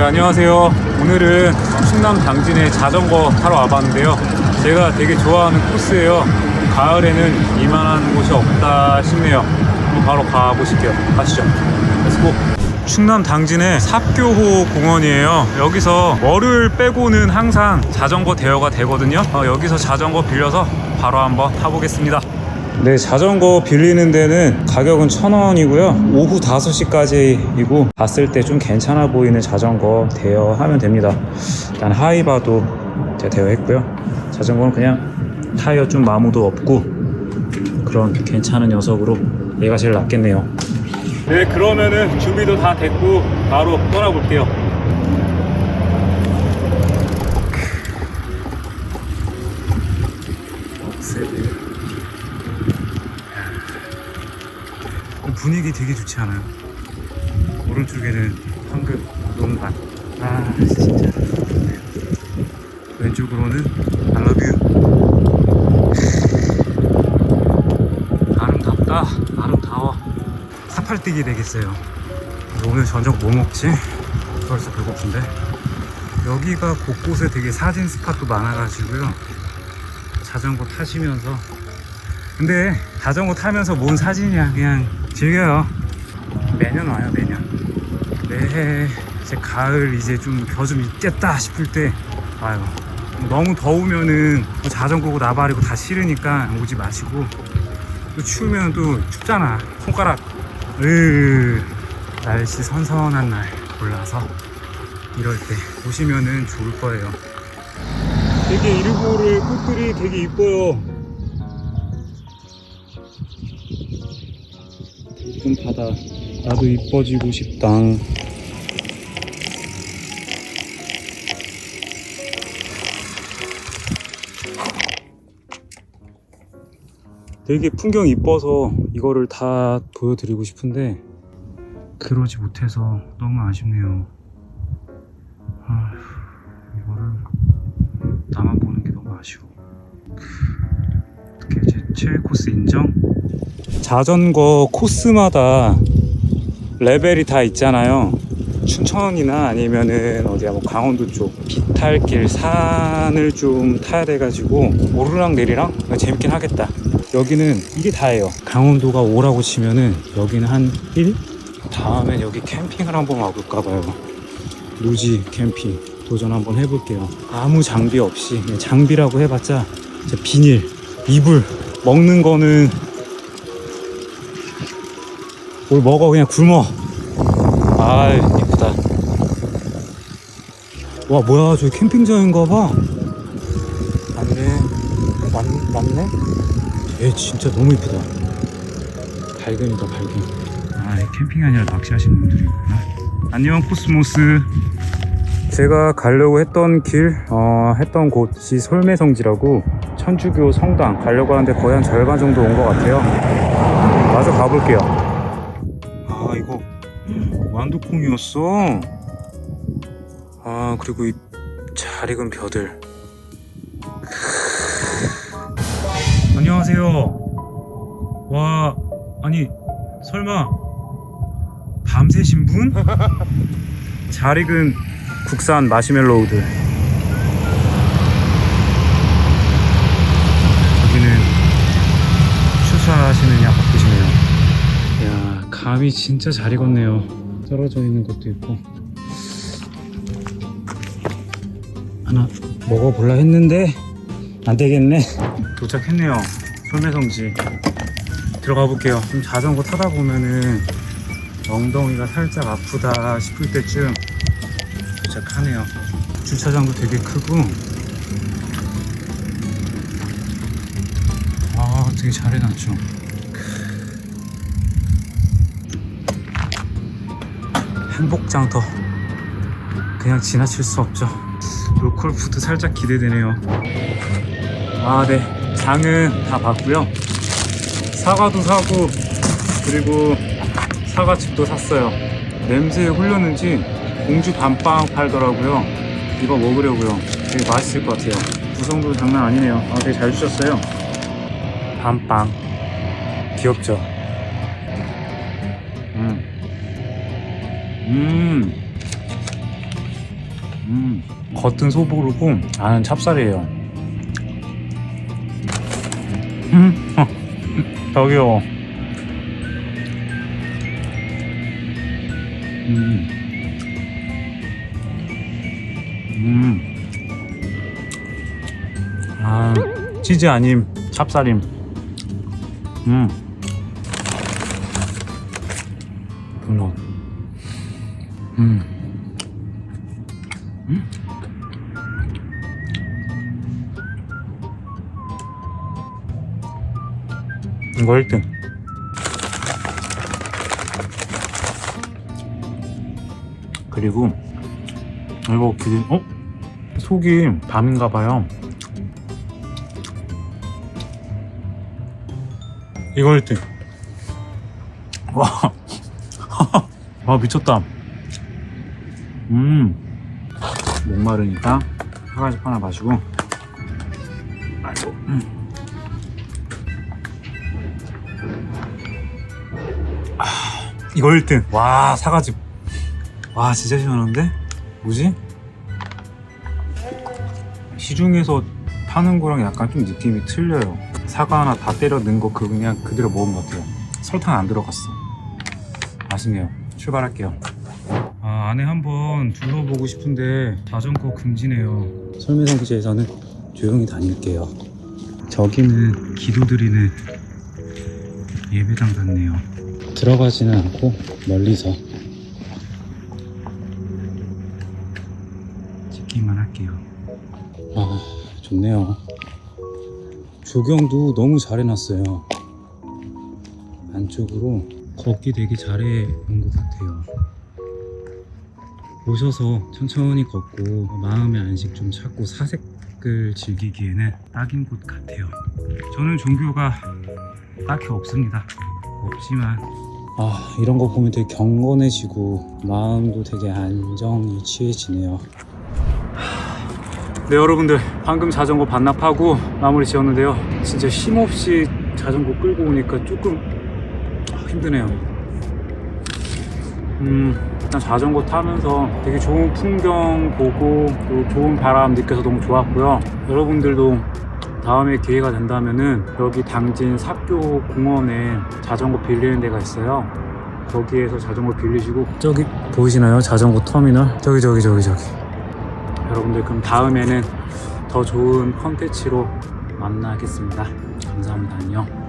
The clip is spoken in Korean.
네, 안녕하세요. 오늘은 충남 당진에 자전거 타러 와봤는데요. 제가 되게 좋아하는 코스예요. 가을에는 이만한 곳이 없다 싶네요. 바로 가보실게요. 가시죠. 렛츠고. 충남 당진의 삽교호 공원이에요. 여기서 월요일 빼고는 항상 자전거 대여가 되거든요. 어, 여기서 자전거 빌려서 바로 한번 타보겠습니다. 네, 자전거 빌리는 데는 가격은 1,000원이고요. 오후 5시까지이고 봤을 때 좀 괜찮아 보이는 자전거 대여하면 됩니다. 일단 하이바도 대여했고요. 자전거는 그냥 타이어 좀 마모도 없고 그런 괜찮은 녀석으로 얘가 제일 낫겠네요. 네, 그러면은 준비도 다 됐고 바로 떠나볼게요. 분위기 되게 좋지 않아요? 오른쪽에는 황금 농간 아 진짜. 왼쪽으로는 you 아름답다. 아름다워. 사팔뛰기 되겠어요. 오늘 저녁 뭐 먹지? 벌써 배고픈데. 여기가 곳곳에 되게 사진 스팟도 많아가지고요. 자전거 타시면서. 근데 자전거 타면서 뭔 사진이야 그냥 즐겨요. 매년 와요 매년. 매해 이제 가을 이제 좀겨좀 있겠다 싶을 때 와요 너무 더우면은 뭐 자전거고 나발이고 다 싫으니까 오지 마시고 또 추우면 또 춥잖아. 손가락. 으 날씨 선선한 날 골라서 이럴 때 오시면은 좋을 거예요. 되게 이르고를 꽃들이 되게 이뻐요 예쁜 바다. 나도 이뻐지고 싶다 되게 풍경 이뻐서 이거를 다 보여드리고 싶은데 그러지 못해서 너무 아쉽네요. 아휴, 이거를 나만 보는 게 너무 아쉬워. 어떻게 제 최애 코스 인정? 자전거 코스마다 레벨이 다 있잖아요. 춘천이나 아니면은 어디야 뭐 강원도 쪽 비탈길 산을 좀 타야 돼가지고 오르락 내리락 재밌긴 하겠다. 여기는 이게 다예요. 강원도가 5라고 치면은 여기는 한 1? 다음엔 여기 캠핑을 한번 와볼까 봐요. 노지 캠핑 도전 한번 해볼게요. 아무 장비 없이 장비라고 해봤자 비닐, 이불 먹는 거는 뭘 먹어 그냥 굶어. 아 이쁘다. 와 뭐야 저기 캠핑장인가 봐. 맞네. 맞, 맞네? 얘 진짜 너무 이쁘다. 발견이다 발견. 아 캠핑이 아니라 낚시하시는 분들이구나. 안녕 코스모스. 제가 가려고 했던 길, 어, 했던 곳이 솔매성지라고 천주교 성당 가려고 하는데 거의 한 절반 정도 온 것 같아요. 마저 가볼게요. 완두콩이었어. 아 그리고 이 잘 익은 벼들. 안녕하세요. 와 아니 설마 밤새신 분? 잘 익은 국산 마시멜로우들 여기는 추사하시느냐 바쁘시네요 야 감이 진짜 잘 익었네요. 떨어져 있는 것도 있고. 하나 먹어볼라 했는데 안 되겠네. 도착했네요. 솔매성지. 들어가 볼게요. 좀 자전거 타다 보면은 엉덩이가 살짝 아프다 싶을 때쯤 도착하네요. 주차장도 되게 크고. 아 되게 잘 해놨죠 행복장터 그냥 지나칠 수 없죠. 로컬 푸드 살짝 기대되네요. 아네. 장은 다 봤고요. 사과도 사고 그리고 사과칩도 샀어요. 냄새에 홀렸는지 공주 밤빵 팔더라고요. 이거 먹으려고요. 되게 맛있을 것 같아요. 구성도 장난 아니네요. 아 되게 잘 주셨어요. 밤빵. 귀엽죠 음. 음. 음, 겉은 소보르고 안은 찹쌀이에요. 음, 저기요. 음, 음, 아, 치즈 아님 찹쌀임. 음, 도넛. 음. 이거 1등. 그리고 이거 기린 어? 속이 밤인가 봐요. 이거 1등. 와. 와 미쳤다. 음. 목마르니까 사과즙 하나 마시고. 아이고. 음. 이거 1등. 와, 사과즙. 와, 진짜 시원한데? 뭐지? 시중에서 파는 거랑 약간 좀 느낌이 틀려요. 사과 하나 다 때려 넣은 거그 그냥 그대로 먹은 것 같아요. 설탕 안 들어갔어. 맛있네요. 출발할게요. 아, 안에 한번 둘러보고 싶은데 자전거 금지네요. 설매성 기지에서는 조용히 다닐게요. 저기는 기도드리는 예배당 같네요. 들어가지는 않고 멀리서 찍기만 할게요. 아, 좋네요. 조경도 너무 잘 해놨어요. 안쪽으로 걷기 되게 잘해 놓은 것 같아요. 오셔서 천천히 걷고 마음의 안식 좀 찾고 사색을 즐기기에는 딱인 곳 같아요. 저는 종교가 딱히 없습니다. 없지만 아 이런 거 보면 되게 경건해지고 마음도 되게 안정이 취해지네요. 네 여러분들 방금 자전거 반납하고 마무리 지었는데요. 진짜 쉼없이 자전거 끌고 오니까 조금 힘드네요. 음 일단 자전거 타면서 되게 좋은 풍경 보고 또 좋은 바람 느껴서 너무 좋았고요. 여러분들도 다음에 기회가 된다면은 여기 당진 삽교 공원에 자전거 빌리는 데가 있어요. 거기에서 자전거 빌리시고 저기 보이시나요? 자전거 터미널 저기 저기 저기 저기 여러분들 그럼 다음에는 더 좋은 컨텐츠로 만나겠습니다. 감사합니다. 안녕.